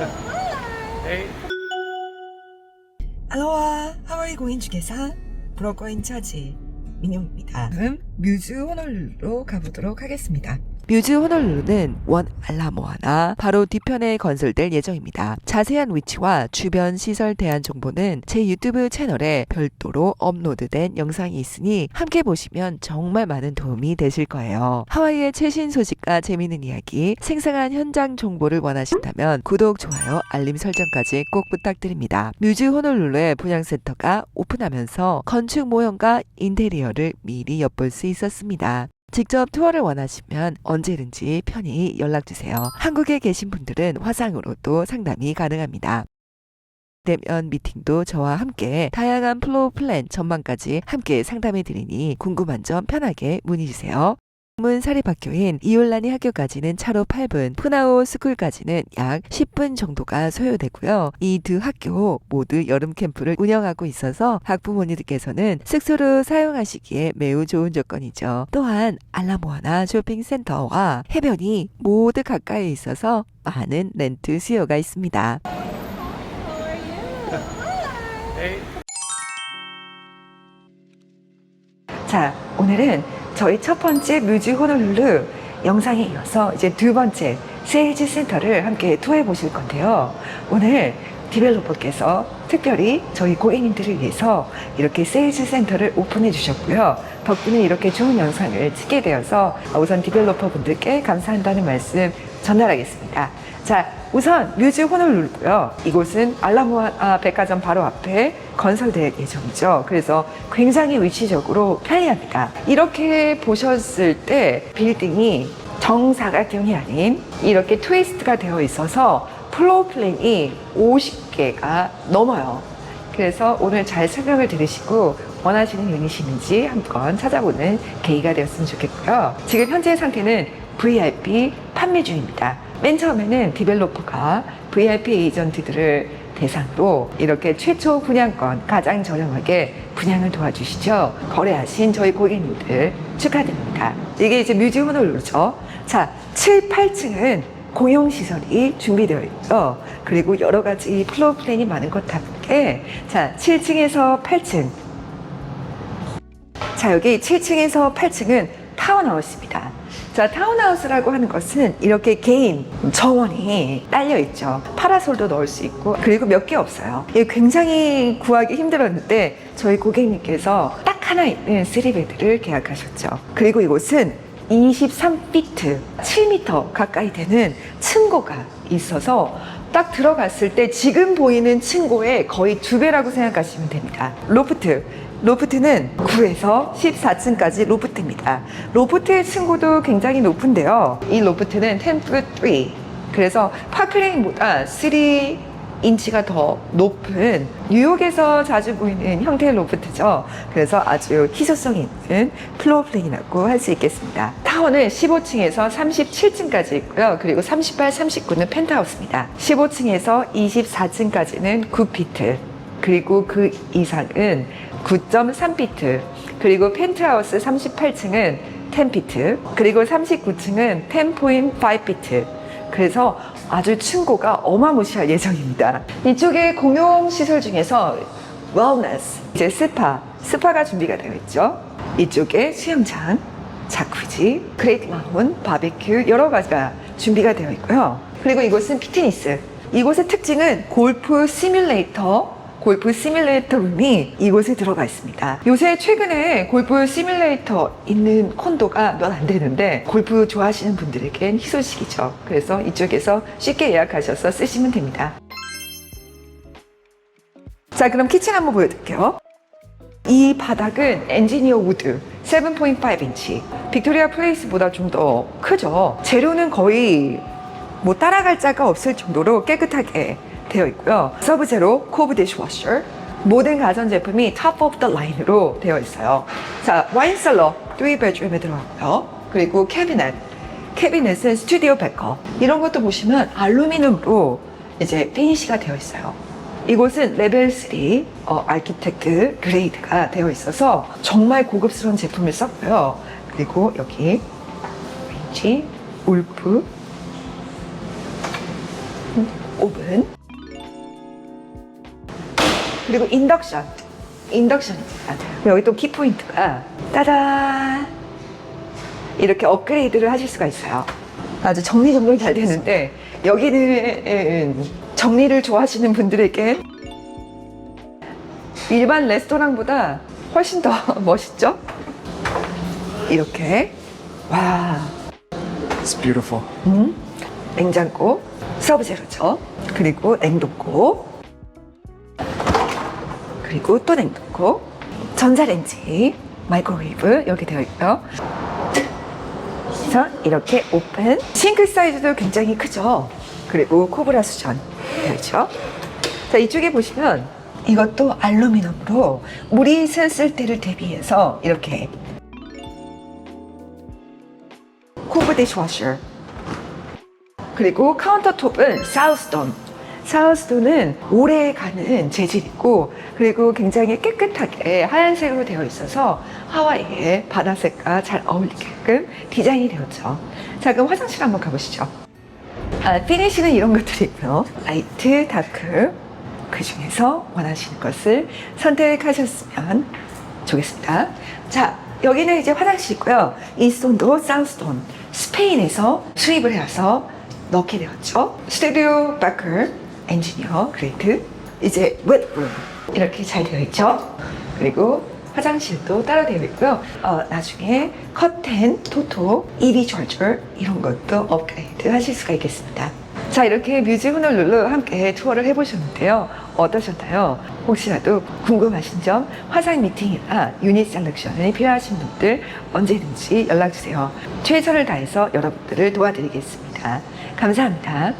Hey. 알로하 하와이 고인 중개사 브로커 인 차지 민용입니다. 다음 뮤즈 호놀룰루로 가보도록 하겠습니다. 뮤즈 호놀룰루는 원 알라모 하나 바로 뒤편에 건설될 예정입니다. 자세한 위치와 주변 시설 대한 정보는 제 유튜브 채널에 별도로 업로드된 영상이 있으니 함께 보시면 정말 많은 도움이 되실 거예요. 하와이의 최신 소식과 재미있는 이야기, 생생한 현장 정보를 원하신다면 구독, 좋아요, 알림 설정까지 꼭 부탁드립니다. 뮤즈 호놀룰루의 분양센터가 오픈하면서 건축 모형과 인테리어를 미리 엿볼 수 있었습니다. 직접 투어를 원하시면 언제든지 편히 연락주세요. 한국에 계신 분들은 화상으로도 상담이 가능합니다. 되면 미팅도 저와 함께 다양한 플로우 플랜 전망까지 함께 상담해 드리니 궁금한 점 편하게 문의 주세요. 문 사립학교인 이올라니 학교까지는 차로 8분, 푸나오 스쿨까지는 약 10분 정도가 소요되고요. 이 두 학교 모두 여름 캠프를 운영하고 있어서 학부모님들께서는 숙소로 사용하시기에 매우 좋은 조건이죠. 또한 알라모아나 쇼핑센터와 해변이 모두 가까이 있어서 많은 렌트 수요가 있습니다. 자, 오늘은 저희 첫 번째 뮤즈 호놀룰루 영상에 이어서 이제 두 번째 세일즈 센터를 함께 투어해 보실 건데요. 오늘 디벨로퍼께서 특별히 저희 고객님들을 위해서 이렇게 세일즈 센터를 오픈해 주셨고요. 덕분에 이렇게 좋은 영상을 찍게 되어서 우선 디벨로퍼 분들께 감사한다는 말씀 전달하겠습니다. 자, 우선 뮤즈 호놀룰루고요. 이곳은 알라모아 백화점 바로 앞에 건설될 예정이죠. 그래서 굉장히 위치적으로 편리합니다. 이렇게 보셨을 때 빌딩이 정사각형이 아닌 이렇게 트위스트가 되어 있어서 플로우 플랜이 50개가 넘어요. 그래서 오늘 잘 설명을 들으시고 원하시는 유닛인지 한번 찾아보는 계기가 되었으면 좋겠고요. 지금 현재 상태는 VIP 판매 중입니다. 맨 처음에는 디벨로퍼가 VIP 에이전트들을 대상으로 이렇게 최초 분양권 가장 저렴하게 분양을 도와주시죠. 거래하신 저희 고객님들 축하드립니다. 이게 이제 뮤지 호놀루죠. 자, 7, 8층은 공용시설이 준비되어 있죠. 그리고 여러 가지 플로우 플랜이 많은 것과 함께 자, 7층에서 8층 자, 여기 7층에서 8층은 타운하우스입니다. 자, 타운하우스라고 하는 것은 이렇게 개인 정원이 딸려 있죠. 파라솔도 넣을 수 있고, 그리고 몇 개 없어요. 이게 굉장히 구하기 힘들었는데, 저희 고객님께서 딱 하나 있는 3베드를 계약하셨죠. 그리고 이곳은 23피트, 7m 가까이 되는 층고가 있어서 딱 들어갔을 때 지금 보이는 층고의 거의 두 배라고 생각하시면 됩니다. 로프트. 로프트는 9에서 14층까지 로프트입니다. 로프트의 층고도 굉장히 높은데요. 이 로프트는 10풋 3. 그래서 파크레인보다 3 인치가 더 높은 뉴욕에서 자주 보이는 형태의 로프트죠. 그래서 아주 희소성 있는 플로어 플랜이라고 할 수 있겠습니다. 타워는 15층에서 37층까지 있고요. 그리고 38, 39는 펜트하우스입니다. 15층에서 24층까지는 9피트. 그리고 그 이상은 9.3피트. 그리고 펜트하우스 38층은 10피트. 그리고 39층은 10.5피트. 그래서 아주 층고가 어마무시할 예정입니다. 이쪽에 공용 시설 중에서 웰너스, 이제 스파, 스파가 준비가 되어 있죠. 이쪽에 수영장, 자쿠지, 그레이트 라운, 바베큐 여러 가지가 준비가 되어 있고요. 그리고 이곳은 피트니스. 이곳의 특징은 골프 시뮬레이터 골프 시뮬레이터 룸이 이곳에 들어가 있습니다. 요새 최근에 골프 시뮬레이터 있는 콘도가 몇 안 되는데 골프 좋아하시는 분들에겐 희소식이죠. 그래서 이쪽에서 쉽게 예약하셔서 쓰시면 됩니다. 자, 그럼 키친 한번 보여드릴게요. 이 바닥은 엔지니어 우드 7.5인치 빅토리아 플레이스보다 좀 더 크죠. 재료는 거의 뭐 따라갈 자가 없을 정도로 깨끗하게 되어 있고요. 서브 제로 코브 디시워셔 모든 가전제품이 탑 오브 더 라인으로 되어 있어요. 자, 와인셀러 3bedroom에 들어가고요. 그리고 캐비넷 캐비넷은 스튜디오 베커 이런 것도 보시면 알루미늄으로 이제 피니시가 되어 있어요. 이곳은 레벨 3 어, 아키텍트 그레이드가 되어 있어서 정말 고급스러운 제품을 썼고요. 그리고 여기 왠지 울프 오븐. 그리고 인덕션. 인덕션입니다. 여기 또 키포인트가 따단! 이렇게 업그레이드를 하실 수가 있어요. 아주 정리정돈 잘 되는데 여기는 정리를 좋아하시는 분들에게 일반 레스토랑보다 훨씬 더 멋있죠? 이렇게 와 It's beautiful. 음, 냉장고 서브 제로죠. 그리고 냉동고 그리고 또 냉동고 전자레인지 마이크로웨이브 이렇게 되어 있고요. 그래서 이렇게 오픈 싱크 사이즈도 굉장히 크죠. 그리고 코브라 수전 되어 있죠. 자 이쪽에 보시면 이것도 알루미늄으로 물이 샜을 때를 대비해서 이렇게 코브 디시워셔 그리고 카운터톱은 사우스톤. 사우스톤은 오래 가는 재질이고 그리고 굉장히 깨끗하게 하얀색으로 되어 있어서 하와이의 바다색과 잘 어울리게끔 디자인이 되었죠. 자 그럼 화장실 한번 가보시죠. 아, 피니쉬는 이런 것들이고요. 라이트, 다크 그 중에서 원하시는 것을 선택하셨으면 좋겠습니다. 자 여기는 이제 화장실이고요. 이 스톤도 사우스톤 스페인에서 수입을 해와서 넣게 되었죠. 스튜디오 바클 엔지니어 그레이트 이제 웹룸 이렇게 잘 되어 있죠. 그리고 화장실도 따로 되어 있고요. 어, 나중에 커튼, 토토, 이비 절절 이런 것도 업그레이드 하실 수가 있겠습니다. 자 이렇게 뮤직 호놀룰루 함께 투어를 해보셨는데요. 어떠셨나요? 혹시라도 궁금하신 점 화상 미팅이나 유닛 셀렉션이 필요하신 분들 언제든지 연락주세요. 최선을 다해서 여러분들을 도와드리겠습니다. 감사합니다.